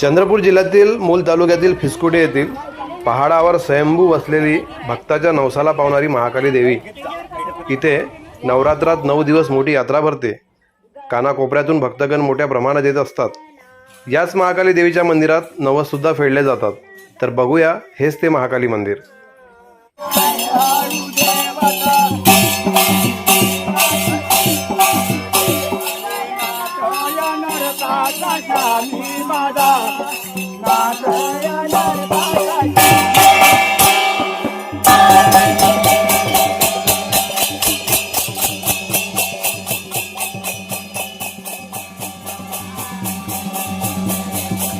चंद्रपूर जिल्ह्यातील मूल तालुक्यातील फिसकुटे येथील पहाडावर स्वयंभू बसलेली भक्ताच्या नवसाला पावणारी महाकाली देवी. इथे नवरात्रात नऊ दिवस मोठी यात्रा भरते. कानाकोपऱ्यातून भक्तगण मोठ्या प्रमाणात येत असतात. याच महाकाली देवीच्या मंदिरात नवससुद्धा फेडले जातात. तर बघूया हेच ते महाकाली मंदिर.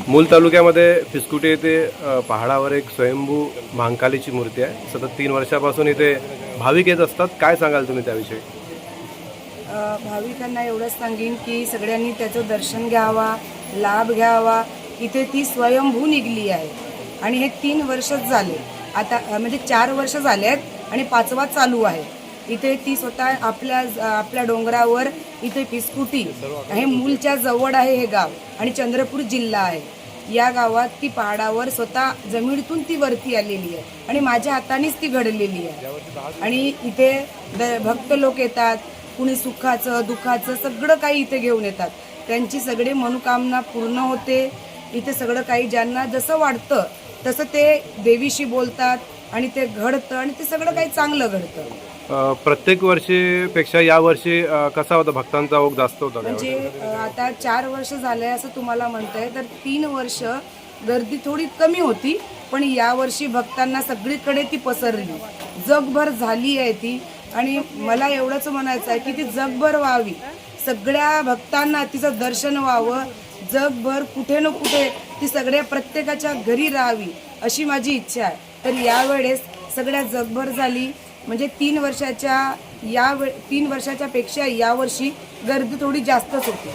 मूल तालुक्यामध्ये फिस्कुटे येथे पहाडावर एक स्वयंभू महाकालीची मूर्ती आहे. सतत तीन वर्षापासून इथे भाविक येत असतात. काय सांगाल तुम्ही त्याविषयी? भाविकांना एवढंच सांगेन की सगळ्यांनी त्याचं दर्शन घ्यावा. लाभ घ्यावा. इथे ती स्वयंभू निघली आहे. आणि हे तीन वर्षच झाले. आता म्हणजे चार वर्ष झाले आहेत आणि पाचवा चालू आहे. इथे ती स्वतः आपल्या आपल्या डोंगरावर इथे पिस्कुटी हे मूलच्या जवळ आहे हे गाव. आणि चंद्रपूर जिल्हा आहे. या गावात ती पहाडावर स्वतः जमिनीतून ती वरती आलेली आहे. आणि माझ्या हातानेच ती घडलेली आहे. आणि इथे द- भक्त लोक येतात. कुणी सुखाचं दुःखाचं सगळं काही इथे घेऊन येतात. त्यांची सगळी मनोकामना पूर्ण होते. इथे सगळं काही ज्यांना जसं वाटतं तसं ते देवीशी बोलतात आणि ते घडतं आणि ते सगळं काही चांगलं घडतं. प्रत्येक वर्षीपेक्षा या वर्षी कसा होता? भक्तांचा ओघ जास्त होता म्हणजे आता चार वर्ष झालंय असं तुम्हाला म्हणताय तर तीन वर्ष गर्दी थोडी कमी होती पण यावर्षी भक्तांना सगळीकडे ती पसरली. जगभर झाली आहे ती. आणि मला एवढंच म्हणायचं आहे की ती जगभर व्हावी. सगळ्या भक्तांना तिचं दर्शन व्हावं. जगभर कुठे न कुठे ती सगळ्या प्रत्येकाच्या घरी राहावी अशी माझी इच्छा आहे. तर यावेळेस सगळ्या जगभर झाली. म्हणजे तीन वर्षाच्या या वे तीन वर्षाच्या पेक्षा यावर्षी गर्दी थोडी जास्तच होती.